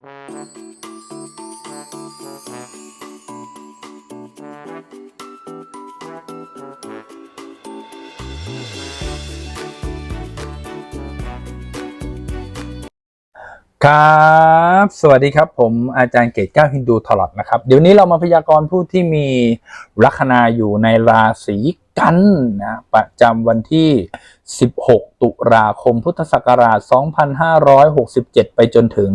ครับสวัสดีครับผมอาจารย์เกตก้าฮินดูทอลอดนะครับ เดี๋ยวนี้เรามาพยากรณ์ผู้ที่มีลัคนาอยู่ในราศีกันนะประจำวันที่ 16 ตุลาคม พุทธศักราช 2567 ไปจนถึง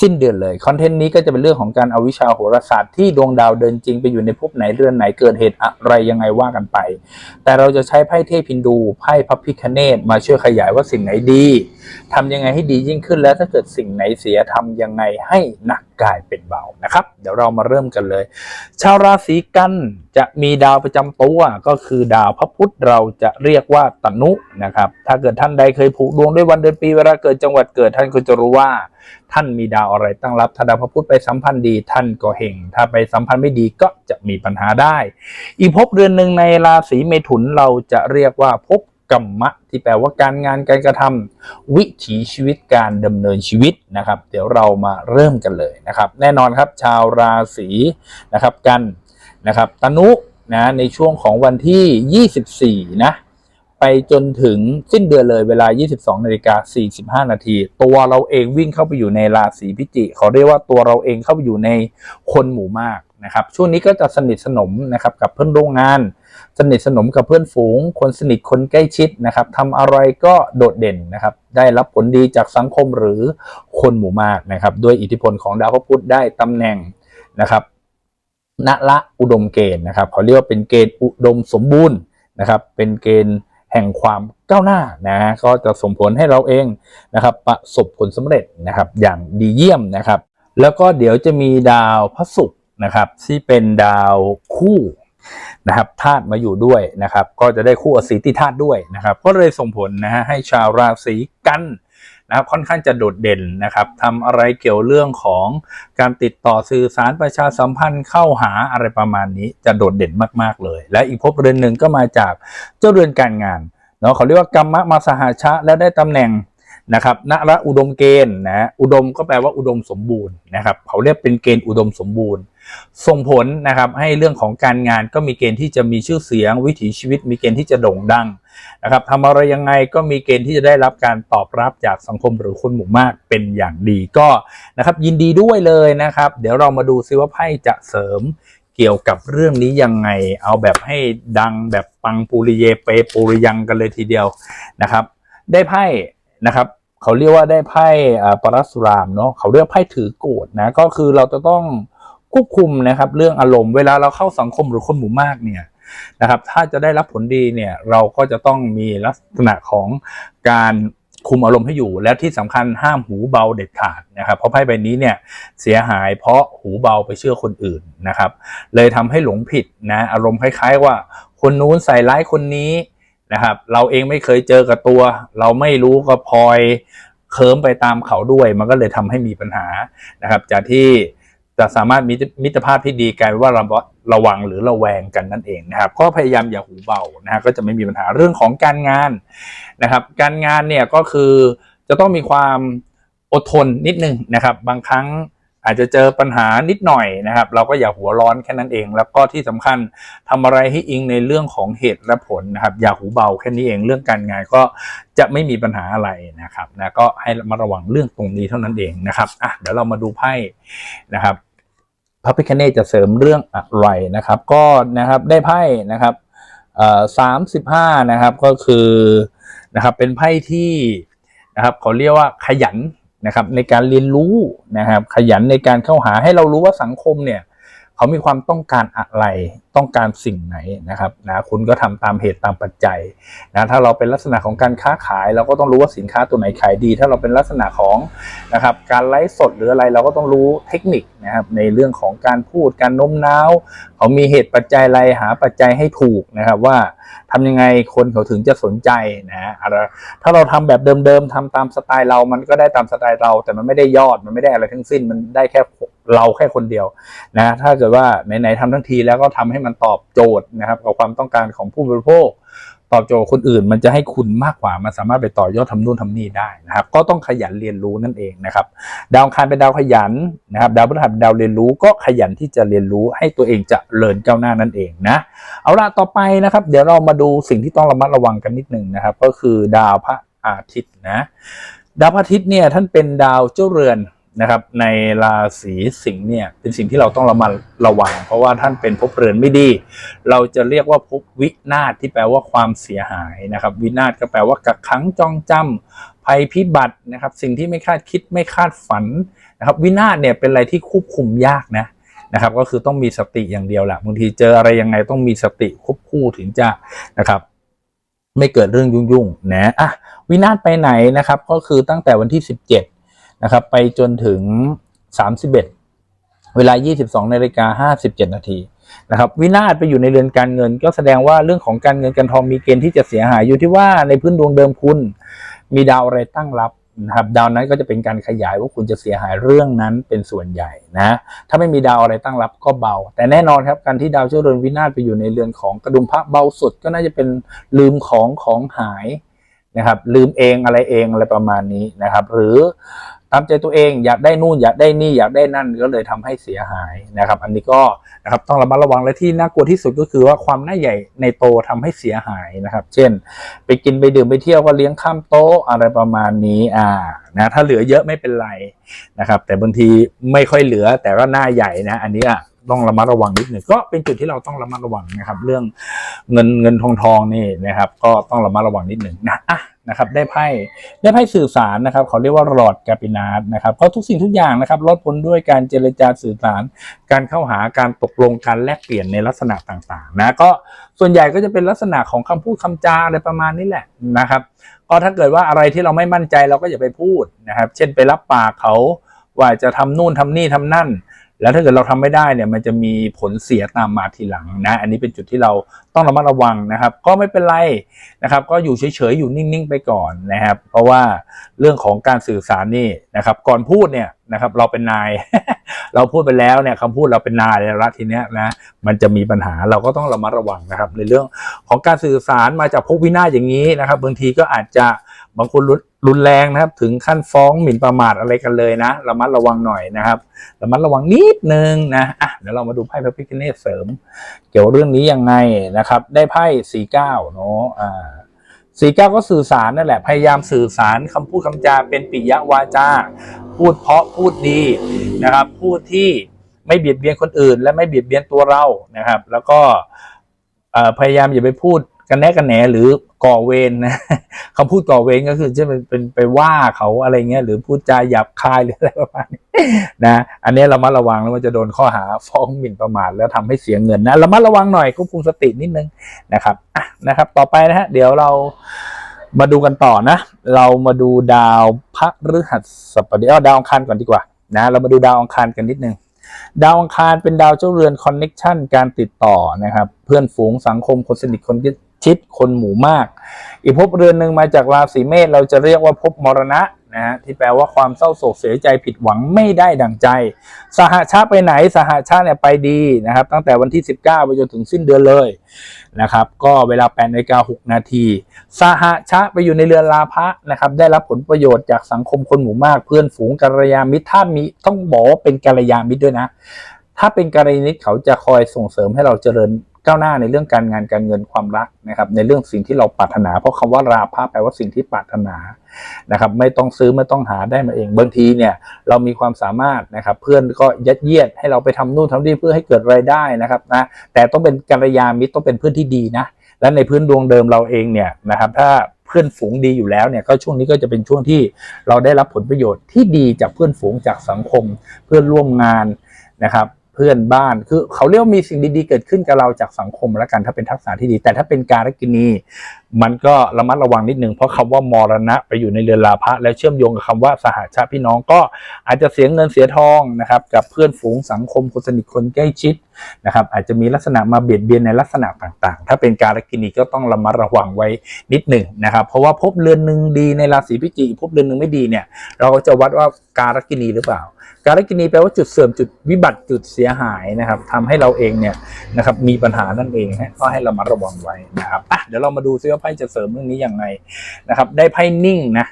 สิ้นเดือนเลย คอนเทนต์นี้ก็จะเป็นเรื่องของการเอาวิชาโหราศาสตร์ที่ดวงดาวเดินจริงไปอยู่ในภพไหนเรือนไหนเกิดเหตุอะไรยังไงว่ากันไป แต่เราจะใช้ไพ่เทพินดูไพ่พระพิคเนตมาช่วยขยายว่าสิ่งไหนดีทำยังไงให้ดียิ่งขึ้นแล้วถ้าเกิดสิ่งไหนเสียทำยังไงให้หนักกลายเป็นเบานะครับ เดี๋ยวเรามาเริ่มกันเลย ชาวราศีกันจะมีดาวประจำตัวก็คือดาวพระพุธเราจะเรียกว่าตนุนะครับ ถ้าเกิดท่านใดเคยผูกดวงด้วยวันเดือนปีเวลาเกิดจังหวัดเกิดท่านก็จะรู้ว่า ท่านมีดาวอะไรตั้งรับถ้าดาวพระพุธไปสัมพันธ์ดีท่านก็เฮงถ้าไปสัมพันธ์ไม่ดีก็จะมีปัญหาได้ อีกภพเรือนหนึ่งในราศีเมถุนเราจะเรียกว่าภพ กัมมะ ที่แปลว่าการงานการกระทำวิถีชีวิตการดำเนินชีวิตนะครับ เดี๋ยวเรามาเริ่มกันเลยนะครับ แน่นอนครับชาวราศีนะครับกันนะครับตนุนะในช่วงของวันที่ 24 นะไปจนถึงสิ้นเดือนเลยเวลา 22นาฬิกา45 นาที ตัวเราเองวิ่งเข้าไปอยู่ในราศีพิจิกเขาเรียกว่าตัวเราเองเข้าไปอยู่ในคนหมู่มากนะครับ ช่วงนี้ก็จะสนิทสนมนะครับกับเพื่อนร่วมงาน สนิทสนมกับเพื่อนฝูง คนสนิทคนใกล้ชิดนะครับทำอะไรก็โดดเด่นนะครับ ได้รับผลดีจากสังคมหรือคนหมู่มากนะครับ ด้วยอิทธิพลของดาวพระพุธได้ตำแหน่งนะครับณละอุดมเกณฑ์นะครับเขาเรียกว่าเป็นเกณฑ์อุดมสมบูรณ์นะครับ เป็นเกณฑ์แห่งความก้าวหน้านะก็จะส่งผลให้เราเองนะครับ ประสบผลสำเร็จนะครับอย่างดีเยี่ยมนะครับ แล้วก็เดี๋ยวจะมีดาวพระศุกร์นะครับ ที่เป็นดาวคู่ นะครับธาตุมาอยู่ด้วยนะครับ ก็จะได้คู่อสีติธาตุด้วยนะครับ ก็เลยส่งผลนะฮะให้ชาวราศีกันนะครับค่อนข้างจะโดดเด่นนะครับทำอะไรเกี่ยวเรื่องของการติดต่อสื่อสารประชาสัมพันธ์เข้าหาอะไรประมาณนี้จะโดดเด่นมากๆเลย และอีกภพเรือนหนึ่งก็มาจากเจ้าเรือนการงานเนาะเขาเรียกว่ากรรมมาสหาชะและได้ตำแหน่งนะครับณระอุดมเกณฑ์นะอุดมก็แปลว่าอุดมสมบูรณ์นะครับเขาเรียกเป็นเกณฑ์อุดมสมบูรณ์ ส่งผลนะครับให้เรื่องของการงานก็มีเกณฑ์ที่จะมีชื่อเสียง วิถีชีวิต มีเกณฑ์ที่จะโด่งดังนะครับทำอะไรยังไงก็มีเกณฑ์ที่จะได้รับการตอบรับจากสังคมหรือคนหมู่มากเป็นอย่างดีก็นะครับยินดีด้วยเลยนะครับ เดี๋ยวเรามาดูซิว่าไพ่จะเสริมเกี่ยวกับเรื่องนี้ยังไง เอาแบบให้ดังแบบปังปุริเยเปปุริยังกันเลยทีเดียวนะครับ ได้ไพ่นะครับเขาเรียกว่าได้ไพ่ปรัสุรามเนาะเขาเรียกไพ่ถือโกฎนะก็คือเราจะต้อง ควบคุมนะครับ เรื่องอารมณ์เวลาเราเข้าสังคมหรือคนหมู่มากเนี่ยนะครับ ถ้าจะได้รับผลดีเนี่ยเราก็จะต้องมีลักษณะของการคุมอารมณ์ให้อยู่ และที่สำคัญห้ามหูเบาเด็ดขาดนะครับเพราะไพ่ใบนี้เนี่ยเสียหายเพราะหูเบาไปเชื่อคนอื่นนะครับ เลยทำให้หลงผิดนะอารมณ์คล้าย ๆ ว่า คนนู้นใส่ร้ายคนนี้นะครับ เราเองไม่เคยเจอกับตัว เราไม่รู้ก็พลอยเคิมไปตามเขาด้วย มันก็เลยทำให้มีปัญหานะครับ จากที่ จะสามารถมีมิตรภาพที่ดีกลายเป็นว่าเราระวังหรือระแวงกันนั่นเองนะครับ ก็พยายามอย่าหูเบานะฮะก็จะไม่มีปัญหาเรื่องของการงานนะครับ การงานเนี่ยก็คือจะต้องมีความอดทนนิดนึงนะครับ บางครั้งอาจจะเจอปัญหานิดหน่อยนะครับ เราก็อย่าหัวร้อนแค่นั้นเอง แล้วก็ที่สำคัญทำอะไรให้อิงในเรื่องของเหตุและผลนะครับ อย่าหูเบาแค่นี้เองเรื่องการงานก็จะไม่มีปัญหาอะไรนะครับนะก็ให้มาระวังเรื่องตรงนี้เท่านั้นเองนะครับอะเดี๋ยวเรามาดูไพ่นะครับ พระพิคเนตจะเสริมเรื่องอะไรนะครับ ก็นะครับได้ไพ่นะครับสามสิบห้านะครับก็คือนะครับเป็นไพ่ที่นะครับเขาเรียกว่าขยันนะครับในการเรียนรู้นะครับ ขยันในการเข้าหาให้เรารู้ว่าสังคมเนี่ยเขามีความต้องการอะไร ต้องการสิ่งไหนนะครับนะคุณก็ทำตามเหตุตามปัจจัยนะถ้าเราเป็นลักษณะของการค้าขาย เราก็ต้องรู้ว่าสินค้าตัวไหนขายดี ถ้าเราเป็นลักษณะของนะครับการไลฟ์สดหรืออะไรเราก็ต้องรู้เทคนิคนะครับในเรื่องของการพูดการโน้มน้าวเขามีเหตุปัจจัยอะไรหาปัจจัยให้ถูกนะครับว่าทำยังไงคนเขาถึงจะสนใจนะอะถ้าเราทำแบบเดิมๆทำตามสไตล์เรามันก็ได้ตามสไตล์เรา แต่มันไม่ได้ยอดมันไม่ได้อะไรทั้งสิ้นมันได้แค่เราแค่คนเดียวนะถ้าเกิดว่าไหนๆทำทั้งทีแล้วก็ทำให้มันตอบโจทย์นะครับกับความต้องการของผู้บริโภค ตอบโจทย์คนอื่น มันจะให้คุณมากกว่ามันสามารถไปต่อยอดทำนู่นทำนี่ได้นะครับ ก็ต้องขยันเรียนรู้นั่นเองนะครับ ดาวคารเป็นดาวขยันนะครับ ดาวพฤหัสเป็นดาวเรียนรู้ก็ขยันที่จะเรียนรู้ให้ตัวเองจะเริญก้าวหน้านั่นเองนะเอาละต่อไปนะครับ เดี๋ยวเรามาดูสิ่งที่ต้องระมัดระวังกันนิดหนึ่งนะครับ ก็คือดาวพระอาทิตย์นะดาวพระอาทิตย์เนี่ยท่านเป็นดาวเจ้าเรือน นะครับ ในราศีสิงห์เนี่ยเป็นสิ่งที่เราต้องระมัดระวัง เพราะว่าท่านเป็นภพเรือนไม่ดี เราจะเรียกว่าภพวินาศที่แปลว่าความเสียหายนะครับ วินาศก็แปลว่ากักขังจองจำภัยพิบัตินะครับ สิ่งที่ไม่คาดคิดไม่คาดฝันนะครับ วินาศเนี่ยเป็นอะไรที่ควบคุมยากนะนะครับ ก็คือต้องมีสติอย่างเดียวแหละบางทีเจออะไรยังไงต้องมีสติควบคู่ถึงจะนะครับไม่เกิดเรื่องยุ่งๆนะอะวินาศไปไหนนะครับ ก็คือตั้งแต่วันที่ 17 นะครับ ไปจนถึง 31 เวลา 22นาฬิกา57 นาทีนะครับ วินาศไปอยู่ในเรือนการเงิน ก็แสดงว่าเรื่องของการเงินการทองมีเกณฑ์ที่จะเสียหายอยู่ที่ว่าในพื้นดวงเดิมคุณ มีดาวอะไรตั้งรับนะครับดาวนั้นก็จะเป็นการขยายว่าคุณจะเสียหายเรื่องนั้นเป็นส่วนใหญ่นะถ้าไม่มีดาวอะไรตั้งรับก็เบา แต่แน่นอนครับการที่ดาวเจ้าเรือนวินาศไปอยู่ในเรือนของกระดุมพระเบาสุดก็น่าจะเป็นลืมของของหายนะครับลืมเองอะไรเองอะไรประมาณนี้นะครับ หรือ ตามใจตัวเองอยากได้นู่นอยากได้นี่อยากได้นั่นก็เลยทำให้เสียหายนะครับ อันนี้ก็นะครับต้องระมัดระวังและที่น่ากลัวที่สุดก็คือว่าความหน้าใหญ่ในโตทำให้เสียหายนะครับ เช่น ไปกินไปดื่มไปเที่ยวก็เลี้ยงข้ามโต๊ะอะไรประมาณนี้อ่านะถ้าเหลือเยอะไม่เป็นไรนะครับ แต่บางทีไม่ค่อยเหลือแต่ก็หน้าใหญ่นะ อันนี้อะ ต้องระมัดระวังนิดหนึ่งก็เป็นจุดที่เราต้องระมัดระวังนะครับ เรื่องเงินเงินทองทองนี่นะครับ ก็ต้องระมัดระวังนิดหนึ่งนะอะนะครับได้ไพ่ได้ไพ่สื่อสารนะครับ เขาเรียกว่าหลอดกาปินาสนะครับก็ทุกสิ่งทุกอย่างนะครับลดผลด้วยการเจรจาสื่อสาร การเข้าหาการตกลงการแลกเปลี่ยนในลักษณะต่างๆนะก็ส่วนใหญ่ก็จะเป็นลักษณะของคำพูดคำจาอะไรประมาณนี้แหละนะครับ ก็ถ้าเกิดว่าอะไรที่เราไม่มั่นใจเราก็อย่าไปพูดนะครับ เช่นไปรับปากเขาว่าจะทำนู่นทำนี่ทำนั่น แล้วถ้าเกิดเราทำไม่ได้เนี่ยมันจะมีผลเสียตามมาทีหลังนะ อันนี้เป็นจุดที่เราต้องระมัดระวังนะครับ ก็ไม่เป็นไรนะครับ ก็อยู่เฉยๆอยู่นิ่งๆไปก่อนนะครับ เพราะว่าเรื่องของการสื่อสารนี่นะครับ ก่อนพูดเนี่ยนะครับ เราเป็นนาย เราพูดไปแล้วเนี่ยคำพูดเราเป็นนายแล้วละทีเนี้ยนะมันจะมีปัญหาเราก็ต้องระมัดระวังนะครับ ในเรื่องของการสื่อสารมาจากพวกวินาศอย่างนี้นะครับบางทีก็อาจจะ บางคนรุนแรงนะครับ ถึงขั้นฟ้องหมิ่นประมาทอะไรกันเลยนะระมัดระวังหน่อยนะครับระมัดระวังนิดนึงนะอะเดี๋ยวเรามาดูไพ่พระพิฆเนศเสริม เกี่ยวกับเรื่องนี้ยังไงนะครับ ได้ไพ่สี่เก้าเนาะอ่าสี่เก้าก็สื่อสารนั่นแหละพยายามสื่อสารคำพูดคำจาเป็นปิยวาจา พูดเพราะพูดดีนะครับ พูดที่ไม่เบียดเบียนคนอื่น และไม่เบียดเบียนตัวเรานะครับ แล้วก็พยายามอย่าไปพูด กันแน่กันแหนหรือก่อเวรนะคำพูดก่อเวรก็คือจะเป็นเป็นไปว่าเขาอะไรเงี้ยหรือพูดจาหยาบคายหรืออะไรประมาณนี้นะ อันนี้เรามาระวังแล้วมันจะโดนข้อหาฟ้องหมิ่นประมาทแล้วทำให้เสียเงินนะเรามาระวังหน่อยควบคุมสตินิดนึงนะครับอะนะครับ ต่อไปนะฮะเดี๋ยวเรามาดูกันต่อนะ เรามาดูดาวพระฤหัสบดีเอาดาวอังคารก่อนดีกว่านะเรามาดูดาวอังคารกันนิดนึงดาวอังคารเป็นดาวเจ้าเรือนคอนเน็ชันการติดต่อนะครับ เพื่อนฝูงสังคมคนสนิทคน ชิดคนหมู่มาก อีกภพเรือนหนึ่งมาจากราศีเมษเราจะเรียกว่าภพมรณะนะฮะที่แปลว่าความเศร้าโศกเสียใจผิดหวังไม่ได้ดังใจ สหชาติไปไหนสหชาติเนี่ยไปดีนะครับ ตั้งแต่วันที่ 19 ไปจนถึงสิ้นเดือนเลยนะครับ ก็เวลา8นาฬิกา6นาทีสหชาติไปอยู่ในเรือนลาภะนะครับ ได้รับผลประโยชน์จากสังคมคนหมู่มากเพื่อนฝูงกัลยาณมิตรถ้ามีต้องบอกว่าเป็นกัลยาณมิตรด้วยนะ ถ้าเป็นกัลยาณมิตรเขาจะคอยส่งเสริมให้เราเจริญ ก้าวหน้าในเรื่องการงานการเงินความรักนะครับในเรื่องสิ่งที่เราปรารถนา เพราะคำว่าราภะแปลว่าสิ่งที่ปรารถนานะครับไม่ต้องซื้อไม่ต้องหาได้มาเองบางทีเนี่ยเรามีความสามารถนะครับเพื่อนก็ยัดเยียดให้เราไปทำนู่นทำนี่เพื่อให้เกิดรายได้นะครับนะแต่ต้องเป็นกัลยาณมิตรต้องเป็นเพื่อนที่ดีนะและในพื้นดวงเดิมเราเองเนี่ยนะครับถ้าเพื่อนฝูงดีอยู่แล้วเนี่ยก็ช่วงนี้ก็จะเป็นช่วงที่เราได้รับผลประโยชน์ที่ดีจากเพื่อนฝูงจากสังคมเพื่อนร่วมงานนะครับ เพื่อนบ้าน คือเขาเรียกว่ามีสิ่งดีๆ เกิดขึ้นกับเราจากสังคมแล้วกันถ้าเป็นทักษะที่ดี แต่ถ้าเป็นการกินีมันก็ระมัดระวังนิดนึงเพราะคำว่ามรณะไปอยู่ในเรือนลาภะแล้วเชื่อมโยงกับคำว่าสหชาพี่น้องก็อาจจะเสียเงินเสียทองนะครับ กับเพื่อนฝูงสังคมคนสนิทคนใกล้ชิดนะครับ อาจจะมีลักษณะมาเบียดเบียนในลักษณะต่างๆ ถ้าเป็นการกินีก็ต้องระมัดระวังไว้นิดหนึ่งนะครับ เพราะว่าภพเรือนหนึ่งดีในราศีพิจิกภพเรือนหนึ่งไม่ดีเนี่ย เราก็จะวัดว่าการกินีหรือเปล่า การกินีแปลว่าจุดเสื่อมจุดวิบัติจุดเสียหายนะครับทำให้เราเองเนี่ยนะครับมีปัญหานั่นเองฮะก็ให้เรามาระวังไว้นะครับอะเดี๋ยวเรามาดูซิว่าไพ่จะเสริมเรื่องนี้ยังไงนะครับได้ไพ่นิ่งนะ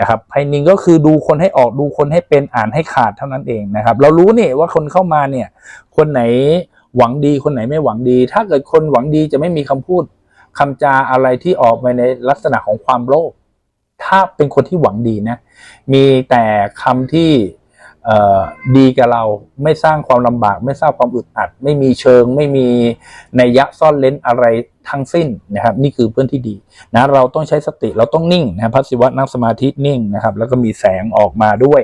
นะครับไพ่นิ่งก็คือดูคนให้ออกดูคนให้เป็นอ่านให้ขาดเท่านั้นเองนะครับ เรารู้เนี่ยว่าคนเข้ามาเนี่ยคนไหนหวังดีคนไหนไม่หวังดี ถ้าเกิดคนหวังดีจะไม่มีคำพูดคำจาอะไรที่ออกมาในลักษณะของความโลภถ้าเป็นคนที่หวังดีนะมีแต่คำที่ ดีกับเราไม่สร้างความลำบาก ไม่สร้างความอึดอัด ไม่มีเชิง ไม่มีนัยยะซ่อนเล้นอะไรทั้งสิ้นนะครับ นี่คือเพื่อนที่ดีนะเราต้องใช้สติเราต้องนิ่งนะครับพระศิวะนั่งสมาธินิ่งนะครับ แล้วก็มีแสงออกมาด้วย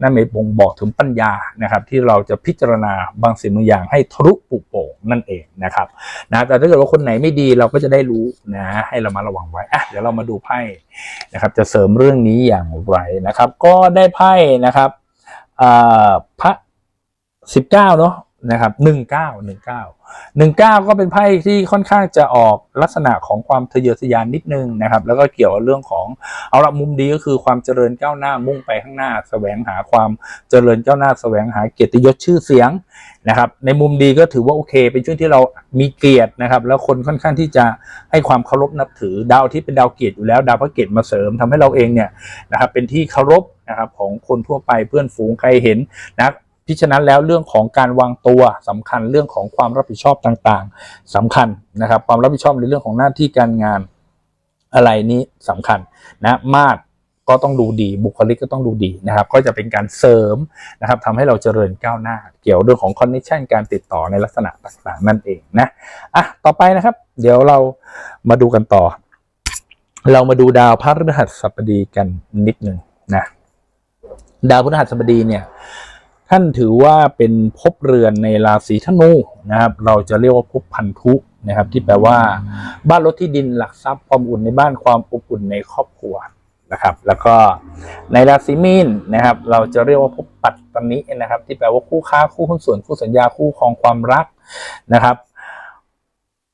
นั่นหมายบ่งบอกถึงปัญญานะครับ ที่เราจะพิจารณาบางสิ่งบางอย่างให้ทะลุปุโป่งนั่นเองนะครับนะแต่ถ้าเกิดว่าคนไหนไม่ดีเราก็จะได้รู้นะให้เรามาระวังไว้อะเดี๋ยวเรามาดูไพ่นะครับ จะเสริมเรื่องนี้อย่างไรนะครับ ก็ได้ไพ่นะครับ พระสิบเก้าเนาะ นะครับหนึ่งเก้าหนึ่งเก้าหนึ่งเก้าก็เป็นไพ่ที่ค่อนข้างจะออกลักษณะของความทะเยอทะยานนิดนึงนะครับ แล้วก็เกี่ยวกับเรื่องของเอาละมุมดีก็คือความเจริญก้าวหน้ามุ่งไปข้างหน้าแสวงหาความเจริญก้าวหน้าแสวงหาเกียรติยศชื่อเสียงนะครับ ในมุมดีก็ถือว่าโอเค เป็นช่วงที่เรามีเกียรตินะครับ แล้วคนค่อนข้างที่จะให้ความเคารพนับถือดาวที่เป็นดาวเกียรติอยู่แล้ว ดาวพระเกียรติมาเสริมทำให้เราเองเนี่ยนะครับเป็นที่เคารพนะครับของคนทั่วไปเพื่อนฝูงใครเห็นนะ พิฉะนั้นแล้วเรื่องของการวางตัวสำคัญเรื่องของความรับผิดชอบต่างๆสำคัญนะครับ ความรับผิดชอบในเรื่องของหน้าที่การงานอะไรนี้สำคัญนะมาดก็ต้องดูดีบุคลิกก็ต้องดูดีนะครับ ก็จะเป็นการเสริมนะครับทำให้เราเจริญก้าวหน้า เกี่ยวเรื่องของคอนเนคชันการติดต่อในลักษณะต่างๆนั่นเองนะอะต่อไปนะครับ เดี๋ยวเรามาดูกันต่อ เรามาดูดาวพฤหัสบดีกันนิดหนึ่งนะดาวพฤหัสบดีเนี่ย ท่านถือว่าเป็นภพเรือนในราศีธนูนะครับ เราจะเรียกว่าภพพันธุนะครับ ที่แปลว่า บ้านรถที่ดินหลักทรัพย์ความอุ่นในบ้านความอบอุ่นในครอบครัวนะครับ แล้วก็ในราศีมีนนะครับ เราจะเรียกว่าภพปัตตนินะครับ ที่แปลว่าคู่ค้าคู่หุ้นส่วนคู่สัญญาคู่ครองความรักนะครับ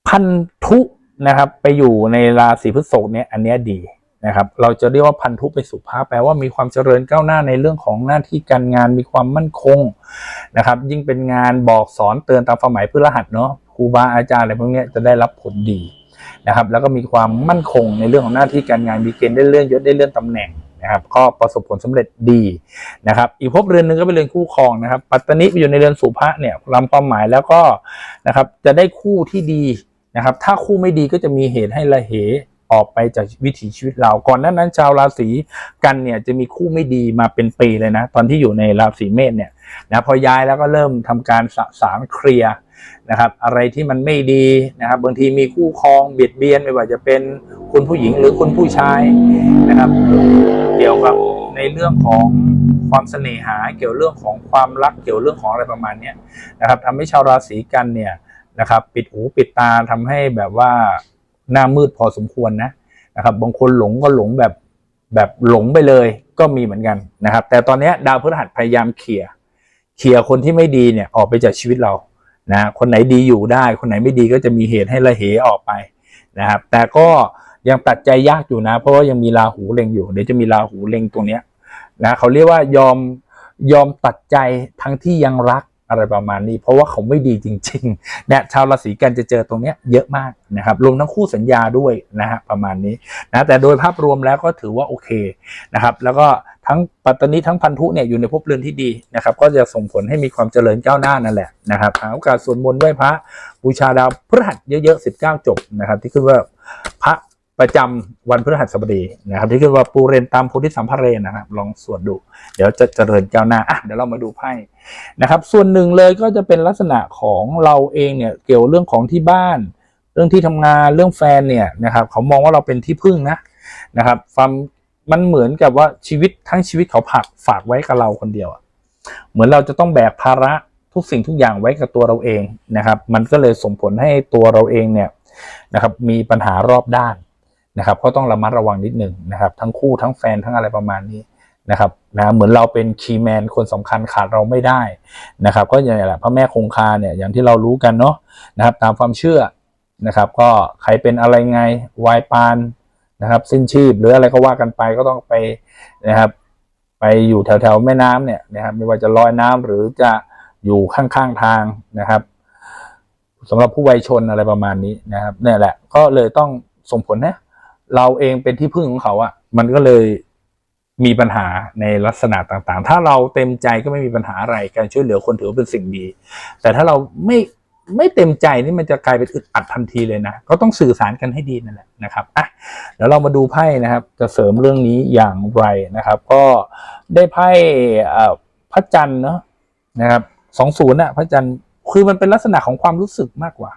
พันธุนะครับ ไปอยู่ในราศีพฤษภเนี่ยอันนี้ดี นะครับเราจะเรียกว่าพันธุไปสู่ภาพแปลว่ามีความเจริญก้าวหน้าในเรื่องของหน้าที่การงานมีความมั่นคงนะครับ ยิ่งเป็นงานบอกสอนเตือนตามความหมายพฤหัสเนาะครูบาอาจารย์อะไรพวกนี้จะได้รับผลดีนะครับ แล้วก็มีความมั่นคงในเรื่องของหน้าที่การงานมีเกณฑ์ได้เลื่อนยศได้เลื่อนตำแหน่งนะครับก็ประสบผลสำเร็จดีนะครับ อีกภพเรือนหนึ่งก็เป็นเรือนคู่ครองนะครับ ปัตตนิไปอยู่ในเรือนสุภะเนี่ยรำความหมายแล้วก็นะครับจะได้คู่ที่ดีนะครับ ถ้าคู่ไม่ดีก็จะมีเหตุให้ระเห ออกไปจากวิถีชีวิตเรา ก่อนหน้านั้นชาวราศีกันเนี่ยจะมีคู่ไม่ดีมาเป็นปีเลยนะ ตอนที่อยู่ในราศีเมษเนี่ยนะพอย้ายแล้วก็เริ่มทำการสะสางเคลียร์นะครับอะไรที่มันไม่ดีนะครับบางทีมีคู่ครองเบียดเบียนไม่ว่าจะเป็นคุณผู้หญิงหรือคุณผู้ชายนะครับเกี่ยวกับในเรื่องของความเสน่หาเกี่ยวเรื่องของความรักเกี่ยวเรื่องของอะไรประมาณนี้นะครับทำให้ชาวราศีกันเนี่ยนะครับปิดหูปิดตาทำให้แบบว่า หน้ามืดพอสมควรนะนะครับ บางคนหลงก็หลงแบบแบบหลงไปเลยก็มีเหมือนกันนะครับ แต่ตอนนี้ดาวพฤหัสพยายามเคลียร์เคลียร์คนที่ไม่ดีเนี่ยออกไปจากชีวิตเรานะคนไหนดีอยู่ได้ คนไหนไม่ดีก็จะมีเหตุให้ระเหออกไปนะครับ แต่ก็ยังตัดใจยากอยู่นะ เพราะว่ายังมีราหูเล็งอยู่ เดี๋ยวจะมีราหูเล็งตรงเนี้ยนะเขาเรียกว่ายอมยอมตัดใจทั้งที่ยังรัก อะไรประมาณนี้ เพราะว่าเขาไม่ดีจริงๆเนี่ยชาวราศีกันจะเจอตรงเนี้ยเยอะมากนะครับรวมทั้งคู่สัญญาด้วยนะฮะประมาณนี้นะแต่โดยภาพรวมแล้วก็ถือว่าโอเคนะครับ แล้วก็ทั้งปัตตานีทั้งพันธุเนี่ยอยู่ในภพเรือนที่ดีนะครับ ก็จะส่งผลให้มีความเจริญก้าวหน้านั่นแหละนะครับหาโอกาสสวดมนต์ไหว้พระบูชาดาวพฤหัสเยอะๆ19 จบนะครับ ที่ขึ้นว่าพระ ประจำวันพฤหัสบดีนะครับ ที่ขึ้นว่าปูเรนตามโพธิสัมภเรนนะครับ ลองสวดดู เดี๋ยวจะเจริญก้าวหน้าอะเดี๋ยวเรามาดูไพ่นะครับ ส่วนหนึ่งเลยก็จะเป็นลักษณะของเราเองเนี่ยเกี่ยวเรื่องของที่บ้าน เรื่องที่ทำงานเรื่องแฟนเนี่ยนะครับ เขามองว่าเราเป็นที่พึ่งนะนะครับความมันเหมือนกับว่าชีวิตทั้งชีวิตเขาผักฝากไว้กับเราคนเดียวเหมือนเราจะต้องแบกภาระทุกสิ่งทุกอย่างไว้กับตัวเราเองนะครับ มันก็เลยส่งผลให้ตัวเราเองเนี่ยนะครับ มีปัญหารอบด้าน นะครับก็ต้องระมัดระวังนิดหนึ่งนะครับทั้งคู่ทั้งแฟนทั้งอะไรประมาณนี้นะครับนะเหมือนเราเป็นคีย์แมนคนสำคัญขาดเราไม่ได้นะครับ ก็อย่างไรแหละพระแม่คงคาเนี่ยอย่างที่เรารู้กันเนาะนะครับ ตามความเชื่อนะครับ ก็ใครเป็นอะไรไงวายปานนะครับสิ้นชีพหรืออะไรก็ว่ากันไปก็ต้องไปนะครับไปอยู่แถวๆแม่น้ำเนี่ยนะครับไม่ว่าจะลอยน้ำหรือจะอยู่ข้างๆทางนะครับสำหรับผู้วัยชนอะไรประมาณนี้นะครับเนี่ยแหละก็เลยต้องส่งผลนะ เราเองเป็นที่พึ่งของเขาอะ่ะ มันก็เลยมีปัญหาในลักษณะต่างๆ ถ้าเราเต็มใจก็ไม่มีปัญหาอะไร การช่วยเหลือคนถือว่าเป็นสิ่งดี แต่ถ้าเราไม่ไม่เต็มใจนี่มันจะกลายเป็นอึดอัดทันทีเลยนะ ก็ต้องสื่อสารกันให้ดีนั่นแหละนะครับอะเดี๋ยวเรามาดูไพ่นะครับ จะเสริมเรื่องนี้อย่างไรนะครับ ก็ได้ไพ่พระจันทร์เนาะนะครับสองศูนย์อะพระจันทร์คือมันเป็นลักษณะของความรู้สึกมากกว่า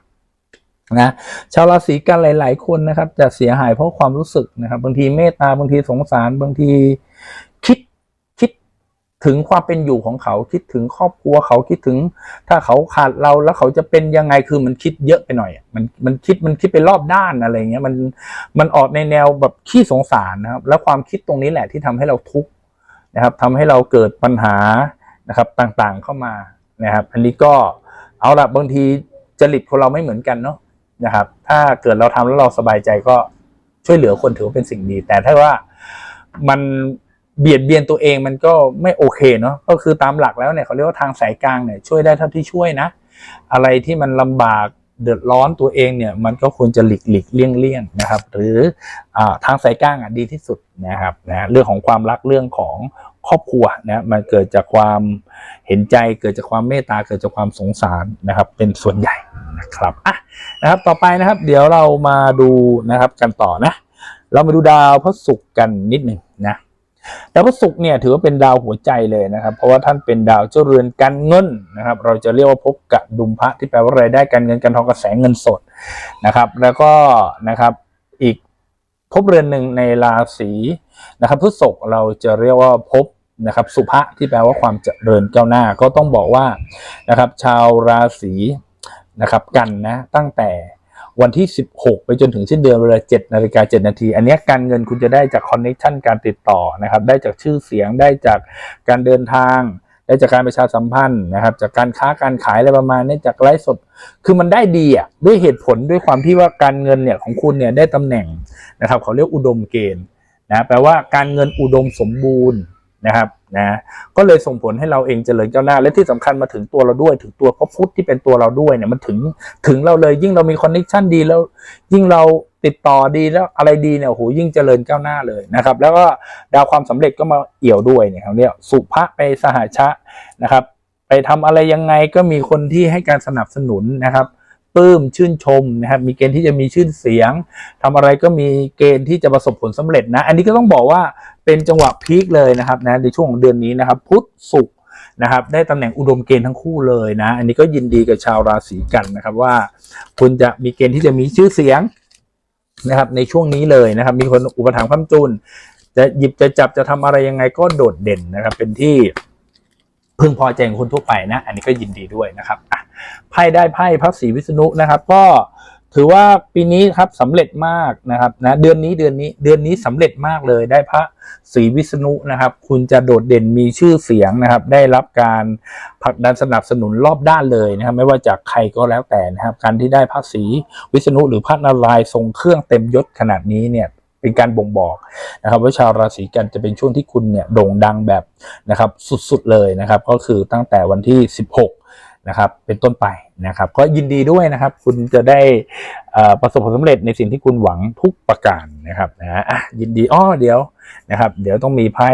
นะชาวราศีกันหลาย ๆ คนนะครับ จะเสียหายเพราะความรู้สึกนะครับ บางทีเมตตาบางทีสงสารบางทีคิดคิดถึงความเป็นอยู่ของเขาคิดถึงครอบครัวเขาคิดถึง ถ้าเขาขาดเราแล้วเขาจะเป็นยังไงคือมันคิดเยอะไปหน่อย มันมันคิดมันคิดไปรอบด้านอะไรเงี้ยมันมันออกในแนวแบบขี้สงสารนะครับ แล้วความคิดตรงนี้แหละที่ทำให้เราทุกข์นะครับทำให้เราเกิดปัญหานะครับต่างๆเข้ามานะครับ อันนี้ก็เอาละบางทีจริตคนเราไม่เหมือนกันเนาะ นะครับ ถ้าเกิดเราทำแล้วเราสบายใจก็ช่วยเหลือคนถือว่าเป็นสิ่งดี แต่ถ้าว่ามันเบียดเบียนตัวเองมันก็ไม่โอเคเนาะก็คือตามหลักแล้วเนี่ยเขาเรียกว่าทางสายกลางเนี่ยช่วยได้เท่าที่ช่วยนะ อะไรที่มันลำบากเดือดร้อนตัวเองเนี่ยมันก็ควรจะหลีกหลีกเลี่ยงเลี่ยงนะครับ หรืออทางสายกลางอะดีที่สุดนะครับนะเรื่องของความรักเรื่องของ ครอบครัวนะมันเกิดจากความเห็นใจเกิดจากความเมตตาเกิดจากความสงสารนะครับ เป็นส่วนใหญ่นะครับอะนะครับต่อไปนะครับ เดี๋ยวเรามาดูนะครับกันต่อนะ เรามาดูดาวพระศุกร์กันนิดหนึ่งนะดาวพระศุกร์เนี่ยถือว่าเป็นดาวหัวใจเลยนะครับ เพราะว่าท่านเป็นดาวเจ้าเรือนการเงินนะครับ เราจะเรียกว่าภพกะดุมพระที่แปลว่ารายได้การเงินการทองกระแสเงินสดนะครับ แล้วก็นะครับอีกภพเรือนหนึ่งในราศี นะครับพฤษภเราจะเรียกว่าภพนะครับสุภะที่แปลว่าความเจริญก้าวหน้าก็ต้องบอกว่านะครับชาวราศีนะครับกันนะตั้งแต่วันที่ 16 ไปจนถึงสิ้นเดือนเวลา7นาฬิกา7นาที อันนี้การเงินคุณจะได้จากคอนเนคชันการติดต่อนะครับ ได้จากชื่อเสียงได้จากการเดินทาง ได้จากการประชาสัมพันธ์นะครับ จากการค้าการขายอะไรประมาณนี้จากไลฟ์สด คือมันได้ดีอะด้วยเหตุผลด้วยความที่ว่าการเงินเนี่ยของคุณเนี่ยได้ตำแหน่งนะครับ เขาเรียกอุดมเกณฑ์ นะแปลว่าการเงินอุดมสมบูรณ์นะครับนะก็เลยส่งผลให้เราเองเจริญก้าวหน้า และที่สำคัญมาถึงตัวเราด้วย ถึงตัวพระพุทธที่เป็นตัวเราด้วยเนี่ยมันถึงถึงเราเลยยิ่งเรามีคอนเนคชั่นดีแล้ว ยิ่งเราติดต่อดีแล้วอะไรดีเนี่ยโหยิ่งเจริญก้าวหน้าเลยนะครับ แล้วก็ดาวความสำเร็จก็มาเอี่ยวด้วยเนี่ยเขาเรียกสุภะไปสหชะนะครับ ไปทำอะไรยังไงก็มีคนที่ให้การสนับสนุนนะครับ ปลื้มชื่นชมนะครับมีเกณฑ์ที่จะมีชื่อเสียงทำอะไรก็มีเกณฑ์ที่จะประสบผลสำเร็จนะ อันนี้ก็ต้องบอกว่าเป็นจังหวะพีคเลยนะครับนะในช่วงของเดือนนี้นะครับ พุธศุกร์นะครับได้ตำแหน่งอุดมเกณฑ์ทั้งคู่เลยนะ อันนี้ก็ยินดีกับชาวราศีกันนะครับว่า คุณจะมีเกณฑ์ที่จะมีชื่อเสียงนะครับในช่วงนี้เลยนะครับ มีคนอุปถัมภ์ค้ำจุนจะหยิบจะจับจะทำอะไรยังไงก็โดดเด่นนะครับ เป็นที่พึงพอใจของคนทั่วไปนะ อันนี้ก็ยินดีด้วยนะครับอะ ไพ่ได้ไพ่พระศรีวิษณุนะครับ ก็ถือว่าปีนี้ครับสำเร็จมากนะครับนะเดือนนี้เดือนนี้เดือนนี้สำเร็จมากเลยได้พระศรีวิษณุนะครับ คุณจะโดดเด่นมีชื่อเสียงนะครับ ได้รับการผลักดันสนับสนุนรอบด้านเลยนะครับ ไม่ว่าจากใครก็แล้วแต่นะครับ การที่ได้พระศรีวิษณุหรือพระนารายณ์ทรงเครื่องเต็มยศขนาดนี้เนี่ยเป็นการบ่งบอกนะครับว่าชาวราศีกันจะเป็นช่วงที่คุณเนี่ยโด่งดังแบบนะครับสุดๆเลยนะครับ ก็คือตั้งแต่วันที่ 16 นะครับเป็นต้นไปนะครับ ก็ยินดีด้วยนะครับ คุณจะได้ประสบผลสำเร็จในสิ่งที่คุณหวังทุกประการนะครับนะอะยินดีอ้อเดี๋ยวนะครับ เดี๋ยวต้องมีไพ่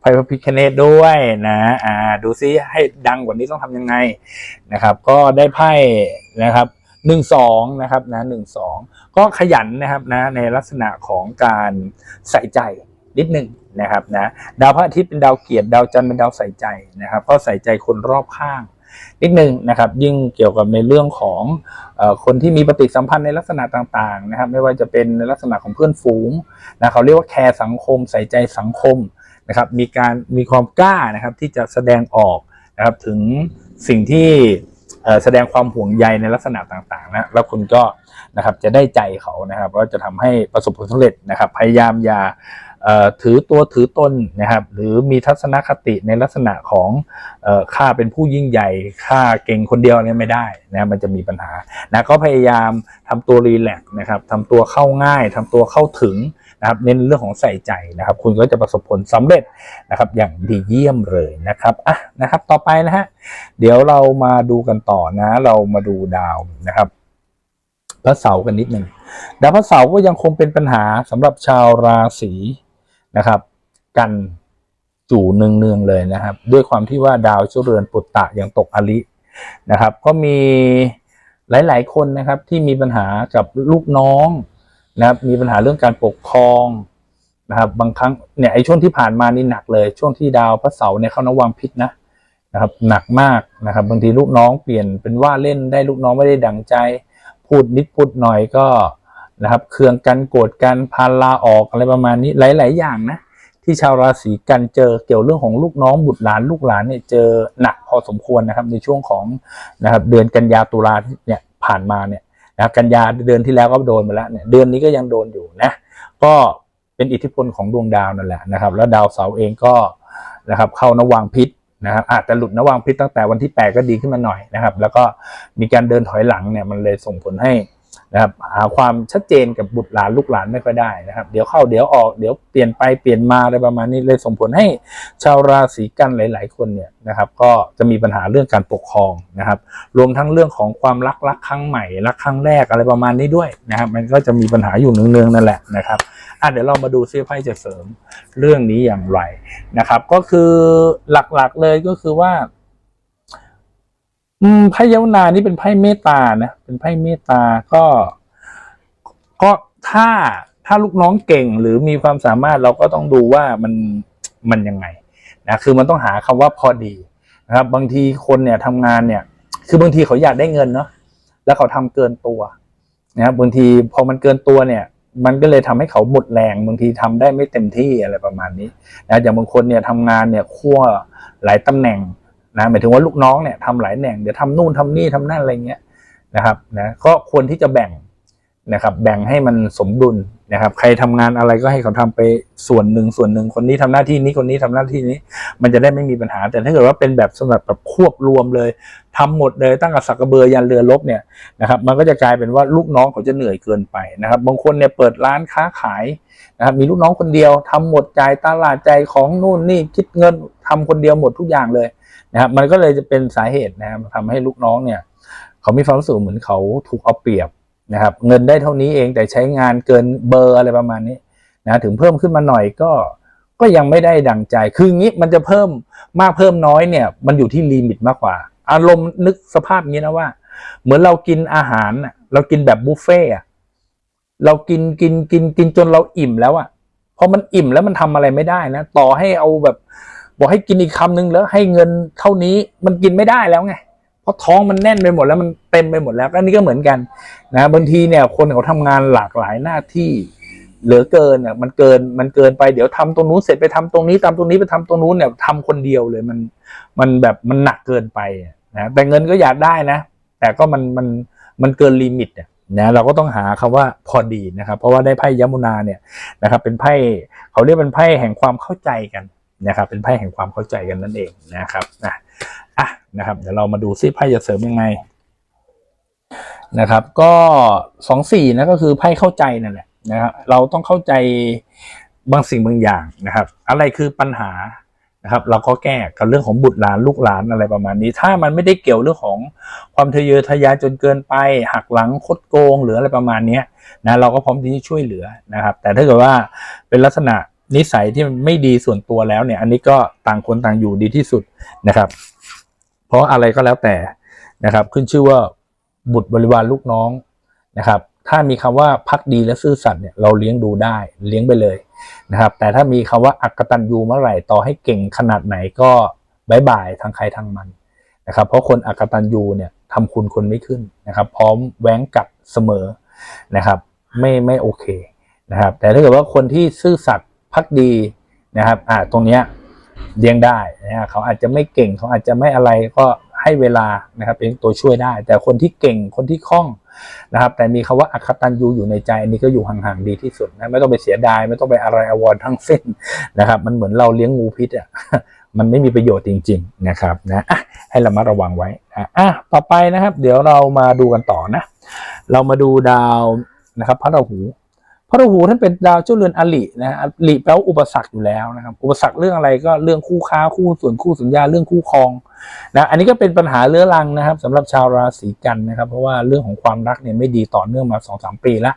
ไพ่พระพิคเนตด้วยนะอ่าดูซิให้ดังกว่านี้ต้องทำยังไงนะครับ ก็ได้ไพ่นะครับหนึ่งสองนะครับนะหนึ่งสองก็ขยันนะครับนะในลักษณะของการใส่ใจนิดหนึ่ง นะครับนะดาวพระอาทิตย์เป็นดาวเกียรติดาวจันทร์เป็นดาวใส่ใจนะครับเพราะใส่ใจคนรอบข้างนิดหนึ่งนะครับยิ่งเกี่ยวกับในเรื่องของอคนที่มีปฏิสัมพันธ์ในลักษณะต่างๆนะครับไม่ว่าจะเป็นในลักษณะของเพื่อนฝูงนะเขาเรียกว่าแคร์สังคม ใส่ใจสังคมนะครับมีการมีความกล้านะครับที่จะแสดงออกนะครับถึงสิ่งที่แสดงความห่วงใยในลักษณะต่างๆนะแล้วคุณก็นะครับจะได้ใจเขานะครับก็จะทำให้ประสบผลสำเร็จนะครับพยายามอย่า ถือตัวถือตนนะครับหรือมีทัศนคติในลักษณะของอข้าเป็นผู้ยิ่งใหญ่ข้าเก่งคนเดียวเนี่ยไม่ได้นะมันจะมีปัญหานะก็พยายามทำตัวรีแลกซ์นะครับทำตัวเข้าง่ายทำตัวเข้าถึงนะครับเน้นเรื่องของใส่ใจนะครับ คุณก็จะประสบผลสำเร็จนะครับ อย่างดีเยี่ยมเลยนะครับอะนะครับ ต่อไปนะฮะเดี๋ยวเรามาดูกันต่อนะ เรามาดูดาวนะครับพระเสาร์กันนิดหนึ่งดาวพระเสาร์ก็ยังคงเป็นปัญหาสำหรับชาวราศี นะครับ กันจู่เนืองๆเลยนะครับ ด้วยความที่ว่าดาวเจ้าเรือนปุตตะยังตกอลินะครับ ก็มีหลาย ๆ คนนะครับที่มีปัญหากับลูกน้องนะครับมีปัญหาเรื่องการปกครองนะครับ บางครั้งเนี่ยไอ้ช่วงที่ผ่านมานี่หนักเลย ช่วงที่ดาวพระเสาร์เนี่ยเข้านวังพิษนะนะครับ หนักมากนะครับ บางทีลูกน้องเปลี่ยนเป็นว่าเล่นได้ลูกน้องไม่ได้ดังใจ พูดนิดพูดหน่อยก็ นะครับเคืองกันโกรธกันพาลาออกอะไรประมาณนี้หลาย ๆ อย่างนะที่ชาวราศีกันเจอเกี่ยวเรื่องของลูกน้องบุตรหลานลูกหลานเนี่ยเจอหนักพอสมควรนะครับในช่วงของนะครับเดือนกันยาตุลาเนี่ยผ่านมาเนี่ยนะครับกันยาเดือนที่แล้วก็โดนมาแล้วเนี่ยเดือนนี้ก็ยังโดนอยู่นะก็เป็นอิทธิพลของดวงดาวนั่นแหละนะครับ แล้วดาวเสาร์เองก็นะครับเข้านวังพิษนะครับอาจจะหลุดนวังพิษตั้งแต่วันที่ 8 ก็ดีขึ้นมาหน่อยนะครับ แล้วก็มีการเดินถอยหลังเนี่ยมันเลยส่งผลให้ นะครับหาความชัดเจนกับบุตรหลานลูกหลานไม่ค่อยได้นะครับ เดี๋ยวเข้าเดี๋ยวออกเดี๋ยวเปลี่ยนไปเปลี่ยนมาอะไรประมาณนี้เลยส่งผลให้ชาวราศีกันหลาย ๆ คนเนี่ยนะครับก็จะมีปัญหาเรื่องการปกครองนะครับ รวมทั้งเรื่องของความรักรักครั้งใหม่รักครั้งแรกอะไรประมาณนี้ด้วยนะครับ มันก็จะมีปัญหาอยู่เนืองๆนั่นแหละนะครับอะเดี๋ยวเรามาดูซิไพ่จะเสริมเรื่องนี้อย่างไรนะครับ ก็คือหลักๆเลยก็คือว่า อืมไพ่เยาวนานี่เป็นไพ่เมตตานะเป็นไพ่เมตตาก็ ก็ถ้าถ้าลูกน้องเก่งหรือมีความสามารถเราก็ต้องดูว่ามันมันยังไงนะคือมันต้องหาคำว่าพอดีนะครับ บางทีคนเนี่ยทำงานเนี่ย คือบางทีเขาอยากได้เงินเนาะแล้วเขาทำเกินตัวนะครับบางทีพอมันเกินตัวเนี่ย มันก็เลยทำให้เขาหมดแรงบางทีทำได้ไม่เต็มที่อะไรประมาณนี้นะอย่างบางคนเนี่ยทำงานเนี่ยขั้วหลายตำแหน่ง นะหมายถึงว่าลูกน้องเนี่ยทำหลายแหน่งเดี๋ยวทำนู่นทำนี่ทำนั่นอะไรเงี้ยนะครับนะก็ควรที่จะแบ่งนะครับแบ่งให้มันสมดุลนะครับ ใครทำงานอะไรก็ให้เขาทำไปส่วนหนึ่งส่วนหนึ่งคนนี้ทำหน้าที่นี้คนนี้ทำหน้าที่นี้ มันจะได้ไม่มีปัญหา แต่ถ้าเกิดว่าเป็นแบบสำหรับแบบควบรวมเลยทำหมดเลยตั้งแต่สักกระเบือยันเรือลบเนี่ยนะครับ มันก็จะกลายเป็นว่าลูกน้องเขาจะเหนื่อยเกินไปนะครับ บางคนเนี่ยเปิดร้านค้าขายนะครับ มีลูกน้องคนเดียวทำหมดจ่ายตลาดใจของนู่นนี่คิดเงินทำคนเดียวหมดทุกอย่างเลย นะครับมันก็เลยจะเป็นสาเหตุนะครับทำให้ลูกน้องเนี่ย เขามีความรู้สึกเหมือนเขาถูกเอาเปรียบนะครับ เงินได้เท่านี้เองแต่ใช้งานเกินเบอร์อะไรประมาณนี้นะถึงเพิ่มขึ้นมาหน่อยก็ก็ยังไม่ได้ดังใจ คืองี้มันจะเพิ่มมากเพิ่มน้อยเนี่ย มันอยู่ที่ลิมิตมากกว่า อารมณ์นึกสภาพนี้นะว่า เหมือนเรากินอาหารเรากินแบบบุฟเฟ่เรากินกินกินกินจนเราอิ่มแล้วอะพอมันอิ่มแล้วมันทำอะไรไม่ได้นะ ต่อให้เอาแบบ บอกให้กินอีกคำนึงแล้วให้เงินเท่านี้มันกินไม่ได้แล้วไงเพราะท้องมันแน่นไปหมดแล้วมันเต็มไปหมดแล้วอันนี้ก็เหมือนกันนะบางทีเนี่ยคนเขาทำงานหลากหลายหน้าที่เหลือเกินอะมันเกินมันเกินไปเดี๋ยวทำตรงนู้นเสร็จไปทำตรงนี้ตามตรงนี้ไปทำตรงนู้นเนี่ยทำคนเดียวเลยมันมันแบบมันหนักเกินไปนะแต่เงินก็อยากได้นะ แต่ก็มันมันมันเกินลิมิตอะนะเราก็ต้องหาคำว่าพอดีนะครับ เพราะว่าได้ไพ่ยมุนาเนี่ยนะครับเป็นไพ่เขาเรียกเป็นไพ่แห่งความเข้าใจกัน นะครับเป็นไพ่แห่งความเข้าใจกันนั่นเองนะครับนะอะนะครับเดี๋ยวเรามาดูซิไพ่จะเสริมยังไงนะครับ ก็สองสี่นะก็คือไพ่เข้าใจนั่นแหละนะครับเราต้องเข้าใจบางสิ่งบางอย่างนะครับ อะไรคือปัญหานะครับ เราก็แก้กับเรื่องของบุตรหลานลูกหลานอะไรประมาณนี้ ถ้ามันไม่ได้เกี่ยวเรื่องของความทะเยอทะยานจนเกินไป หักหลังคดโกงหรืออะไรประมาณนี้นะเราก็พร้อมที่จะช่วยเหลือนะครับ แต่ถ้าเกิดว่าเป็นลักษณะ นิสัยที่มันไม่ดีส่วนตัวแล้วเนี่ย อันนี้ก็ต่างคนต่างอยู่ดีที่สุดนะครับ เพราะอะไรก็แล้วแต่นะครับ ขึ้นชื่อว่าบุตรบริวารลูกน้องนะครับ ถ้ามีคำว่าพักดีและซื่อสัตย์เนี่ยเราเลี้ยงดูได้เลี้ยงไปเลยนะครับ แต่ถ้ามีคำว่าอักตันยูเมื่อไหร่ต่อให้เก่งขนาดไหนก็บายบายทางใครทางมันนะครับ เพราะคนอักตันยูเนี่ยทำคุณคนไม่ขึ้นนะครับ พร้อมแหว้งกลับเสมอนะครับ ไม่ไม่โอเคนะครับ แต่ถ้าเกิดว่าคนที่ซื่อสัตย พักดีนะครับอ่าตรงเนี้ยเลี้ยงได้นะฮะเขาอาจจะไม่เก่งเขาอาจจะไม่อะไรก็ให้เวลานะครับเป็นตัวช่วยได้ แต่คนที่เก่งคนที่คล่องนะครับ แต่มีคำว่าอัคตันยูอยู่ในใจอันนี้ก็อยู่ห่างๆดีที่สุดนะไม่ต้องไปเสียดาย ไม่ต้องไปอะไรอววรทั้งเส้นนะครับ มันเหมือนเราเลี้ยงงูพิษอะมันไม่มีประโยชน์จริง ๆนะครับนะให้เรามาระวังไว้นะอะต่อไปนะครับ เดี๋ยวเรามาดูกันต่อนะ เรามาดูดาวนะครับพระราหู ระระราหูท่านเป็นดาวเจ้าเรือนอลินะฮะอลิแปลว่าอุปสรรคอยู่แล้วนะครับ อุปสรรคเรื่องอะไรก็เรื่องคู่ค้าคู่ส่วนคู่สัญญาเรื่องคู่ครองนะอันนี้ก็เป็นปัญหาเรื้อรังนะครับสำหรับชาวราศีกันนะครับ เพราะว่าเรื่องของความรักเนี่ยไม่ดีต่อเนื่องมาสองสามปีแล้ว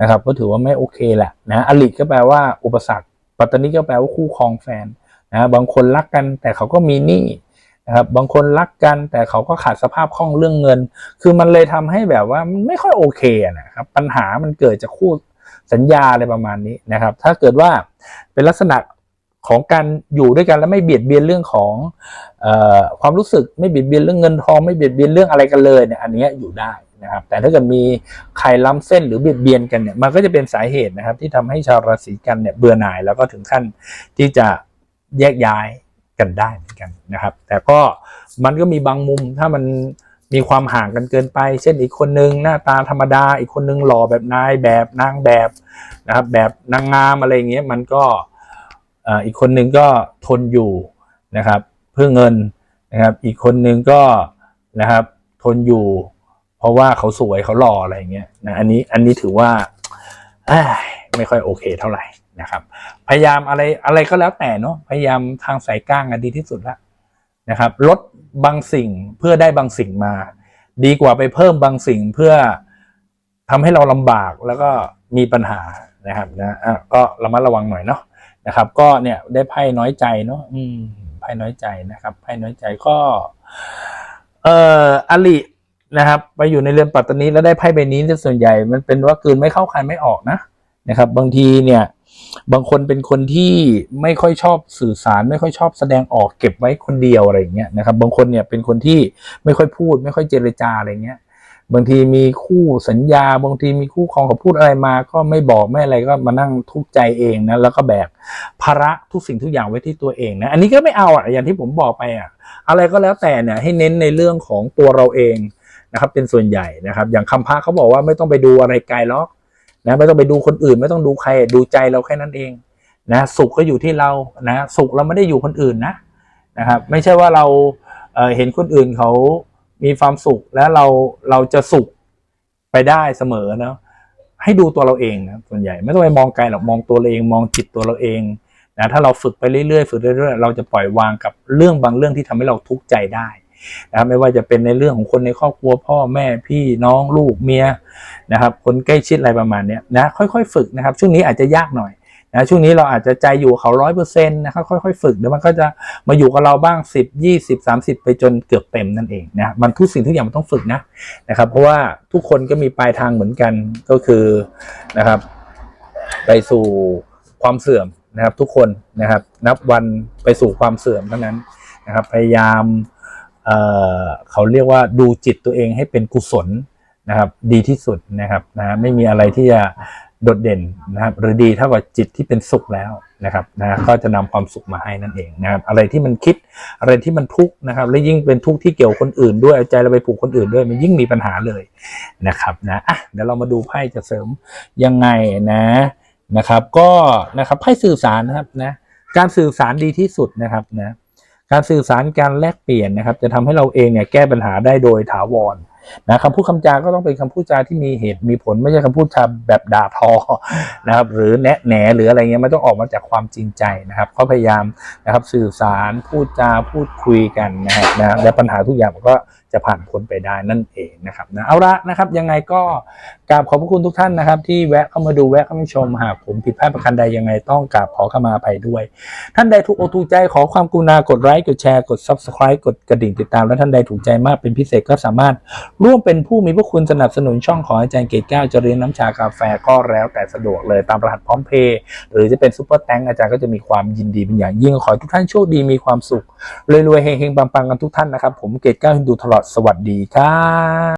นะครับก็ถือว่าไม่โอเคแหละนะอลิก็แปลว่าอุปสรรค ปัตตานีก็แปลว่าคู่ครองแฟนนะบางคนรักกันแต่เขาก็มีหนี้นะครับบางคนรักกันแต่เขาก็ขาดสภาพคล่องเรื่องเงิน คือมันเลยทำให้แบบว่าไม่ค่อยโอเคนะครับปัญหามันเกิดจากคู่ สัญญาอะไรประมาณนี้นะครับ ถ้าเกิดว่าเป็นลักษณะของการอยู่ด้วยกันแล้วไม่เบียดเบียนเรื่องของออความรู้สึกไม่เบียดเบียนเรื่องเงินทองไม่เบียดเบียนเรื่องอะไรกันเลยเนี่ยอันนี้อยู่ได้นะครับ แต่ถ้าเกิดมีใครล้ำเส้นหรือเบียดเบียนกันเนี่ยมันก็จะเป็นสาเหตุนะครับ ที่ทำให้ชาวราศีกันเนี่ยเบื่อหน่ายแล้วก็ถึงขั้นที่จะแยกย้ายกันได้เหมือนกันนะครับ แต่ก็มันก็มีบางมุมถ้ามัน มีความห่างกันเกินไป เช่นอีกคนนึงหน้าตาธรรมดา อีกคนนึงหล่อแบบนายแบบนางแบบนะครับแบบนางงามอะไรเงี้ยมันก็อีกคนนึงก็ทนอยู่นะครับเพื่อเงินนะครับ อีกคนนึงก็นะครับทนอยู่ เพราะว่าเขาสวยเขาหล่ออะไรเงี้ยนะอันนี้อันนี้ถือว่าไม่ค่อยโอเคเท่าไหร่นะครับ พยายามอะไรอะไรก็แล้วแต่เนาะพยายามทางสายกลางอะดีที่สุดละ นะครับลดบางสิ่งเพื่อได้บางสิ่งมา ดีกว่าไปเพิ่มบางสิ่งเพื่อทำให้เราลำบากแล้วก็มีปัญหานะครับนะอะก็ระมัดระวังหน่อยเนาะนะครับ ก็เนี่ยได้ไพ่น้อยใจเนาะอืมไพ่น้อยใจนะครับไพ่น้อยใจก็ เอ่ออลินะครับไปอยู่ในเรือนปัตตานีแล้วได้ไพ่ใบนี้ส่วนใหญ่ มันเป็นว่ากืนไม่เข้าคายไม่ออกนะนะครับ บางทีเนี่ย บางคนเป็นคนที่ไม่ค่อยชอบสื่อสาร ไม่ค่อยชอบแสดงออกเก็บไว้คนเดียวอะไรอย่างเงี้ยนะครับ บางคนเนี่ยเป็นคนที่ไม่ค่อยพูด ไม่ค่อยเจรจาอะไรเงี้ยบางทีมีคู่สัญญา บางทีมีคู่ครองเขาพูดอะไรมา ก็ไม่บอกไม่อะไรก็มานั่งทุกข์ใจเองนะแล้วก็แบกภาระทุกสิ่งทุกอย่างไว้ที่ตัวเองนะอันนี้ก็ไม่เอาอะอย่างที่ผมบอกไปอะอะไรก็แล้วแต่เนี่ยให้เน้นในเรื่องของตัวเราเองนะครับเป็นส่วนใหญ่นะครับ อย่างคำพระเขาบอกว่าไม่ต้องไปดูอะไรไกลหรอก นะไม่ต้องไปดูคนอื่น ไม่ต้องดูใครดูใจเราแค่นั้นเองนะสุขก็อยู่ที่เรานะสุขเราไม่ได้อยู่คนอื่นนะนะครับไม่ใช่ว่าเราเเห็นคนอื่นเขามีความสุขแล้วเราเราจะสุขไปได้เสมอเนาะให้ดูตัวเราเองนะส่วนใหญ่ไม่ต้องไปมองไกลหรอกมองตัวเราเองมองจิตตัวเราเองนะถ้าเราฝึกไปเรื่อยๆฝึกเรื่อยๆเราจะปล่อยวางกับเรื่องบางเรื่องที่ทำให้เราทุกข์ใจได้ นะครับไม่ว่าจะเป็นในเรื่องของคนในครอบครัวพ่อแม่พี่น้องลูกเมียนะครับคนใกล้ชิดอะไรประมาณนี้นะค่อยๆฝึกนะครับ ช่วงนี้อาจจะยากหน่อยนะช่วงนี้เราอาจจะใจอยู่เขาร้อยเปอร์เซ็นต์นะครับค่อยๆฝึกเดี๋ยวมันก็จะมาอยู่กับเราบ้าง10 20 30ไปจนเกือบเต็มนั่นเองนะมันทุกสิ่งทุกอย่างมันต้องฝึกนะนะครับ เพราะว่าทุกคนก็มีปลายทางเหมือนกันก็คือนะครับ ไปสู่ความเสื่อมนะครับ ทุกคนนะครับ นับวันไปสู่ความเสื่อมเท่านั้นนะครับ พยายาม เขาเรียกว่าดูจิตตัวเองให้เป็นกุศลนะครับ ดีที่สุดนะครับนะไม่มีอะไรที่จะโดดเด่นนะครับ หรือดีเท่ากับจิตที่เป็นสุขแล้วนะครับนะก็จะนำความสุขมาให้นั่นเองนะครับอะไรที่มันคิดอะไรที่มันทุกข์นะครับ และยิ่งเป็นทุกข์ที่เกี่ยวคนอื่น ด้วยเอาใจเราไปผูกคนอื่นด้วยมันยิ่งมีปัญหาเลยนะครับนะอะเดี๋ยวเรามาดูไพ่จะเสริมยังไงนะนะครับ ก็นะครับไพ่สื่อสารนะครับนะการสื่อสารดีที่สุดนะครับนะ การสื่อสารการแลกเปลี่ยนนะครับ จะทำให้เราเองเนี่ยแก้ปัญหาได้โดยถาวรนะคำพูดคำจาก็ต้องเป็นคำพูดจาที่มีเหตุมีผลไม่ใช่คำพูดจาแบบด่าทอนะครับ หรือแนะแหนหรืออะไรเงี้ยมันต้องออกมาจากความจริงใจนะครับก็พยายามนะครับสื่อสารพูดจาพูดคุยกันนะครับนะและปัญหาทุกอย่างมันก็ จะผ่านพ้นไปได้นั่นเองนะครับนะเอาละนะครับ ยังไงก็กราบขอบพระคุณทุกท่านนะครับ ที่แวะเข้ามาดูแวะเข้ามาชมหากผมผิดพลาดประการใดยังไงต้องกราบขอขมาอภัยด้วย ท่านใดถูกอกถูกใจขอความกรุณากดไลค์กดแชร์กด subscribe กดกระดิ่งติดตามและท่านใดถูกใจมากเป็นพิเศษก็สามารถร่วมเป็นผู้มีพระคุณสนับสนุนช่องของอาจารย์เกตแก้วจะเรียนน้ำชากาแฟก็แล้วแต่สะดวกเลยตามรหัสพร้อมเพย์หรือจะเป็นซุปเปอร์แตงอาจารย์ก็จะมีความยินดีเป็นอย่างยิ่งขอให้ทุกท่านโชคดีมีความสุขรวยๆเฮงๆปังๆกันทุกท่านนะครับผมเกตแก้วฮินดูตลอดสวัสดีครับ